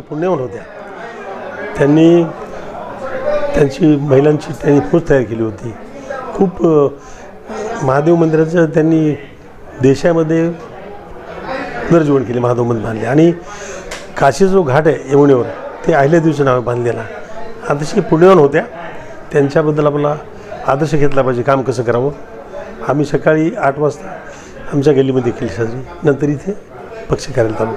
पुण्यवान होत्या. त्यांनी त्यांची महिलांची त्यांनी फौज तयार केली होती. खूप महादेव मंदिराचं त्यांनी देशामध्ये पुनर्जीवन केले महादेव मंदिर बांधले. आणि काशी जो घाट आहे यमुनेवर ते अहिल्यादेवीच्या नावे बांधलेला. अतिशय पुण्यवान होत्या. त्यांच्याबद्दल आपला आदर्श घेतला पाहिजे काम कसं करावं. आम्ही सकाळी आठ वाजता आमच्या गल्लीमध्ये केली साजरी. नंतर इथे पक्ष करायला चालू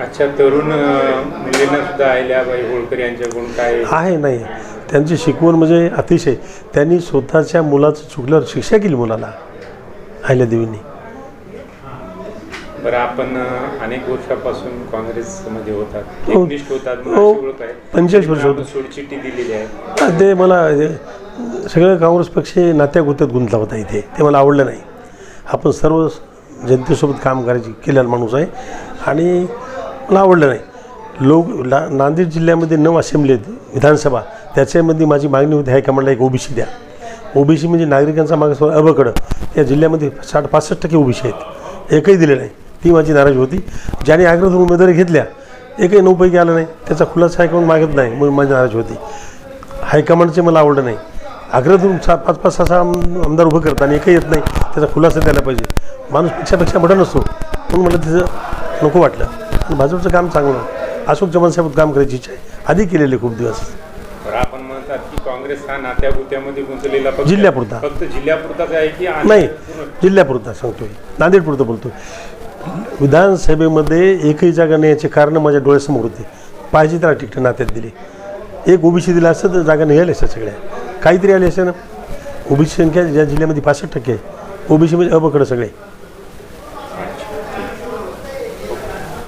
अच्छा तरुण मुलींना सुद्धा अहिल्याबाई होळकर यांच्याकडून काय? आहे नाही. त्यांची शिकवण म्हणजे अतिशय. त्यांनी स्वतःच्या मुलाचं चुकल्यावर शिक्षा केली मुलाला अहिल्यादेवींनी बरं आपण अनेक वर्षापासून काँग्रेसमध्ये होतात. हो. एकनिष्ठ होतात हो. ओळख आहे. पंचेचाळीस वर्ष होतं. सोडचिठ्ठी दिलेली आहे. ते मला सगळं काँग्रेस पक्ष नात्या गुत्यात गुंतला होता इथे. ते मला आवडलं नाही. आपण सर्व जनतेसोबत काम करायची केलेला माणूस आहे. आणि मला आवडलं नाही. लोक ला नांदेड जिल्ह्यामध्ये नऊ असेंब्ली आहेत विधानसभा. त्याच्यामध्ये माझी मागणी होती हायकमांडला एक ओबीसी द्या. ओबीसी म्हणजे नागरिकांचा मागास अबकडं. या जिल्ह्यामध्ये साठ पासष्ट टक्के ओबीसी आहेत. एकही दिले नाही. ती माझी नाराजी होती. ज्याने आग्रह उमेदवारी घेतल्या एकही नऊपैकी आलं नाही. त्याचा खुलासा हायकमांड मागत नाही म्हणून माझी नाराजी होती. हायकमांडचे मला आवडलं नाही. आग्रह सा पाच पाच सहा सहा आम- आमदार उभं करतात आणि एकही येत नाही. त्याचा खुलासा द्यायला पाहिजे. माणूस पेक्षापेक्षा मोठा नसतो. म्हणून मला तिचं नको वाटलं. आणि भाजपचं काम चांगलं. अशोक चव्हाण साहेब काम करायची इच्छा आहे. आधी केलेले खूप दिवस. आपण म्हणतात की काँग्रेस हा गुंतलेला. जिल्ह्यापुरता. फक्त जिल्ह्यापुरताच आहे की नाही जिल्ह्यापुरता सांगतोय. नांदेडपुरतं बोलतोय. विधानसभेमध्ये एकही जागा नाही याचे कारण माझ्या डोळ्यासमोर होते. पाहिजे त्याला तिकीट नात्यात दिली. एक ओबीसी दिला असतं तर जागा नाही आल्या असत्या सगळ्या. काहीतरी आले असते ना? ओबीसी संख्या ज्या जिल्ह्यामध्ये पासष्ट टक्के आहे. ओबीसीमध्ये अबकडं सगळे.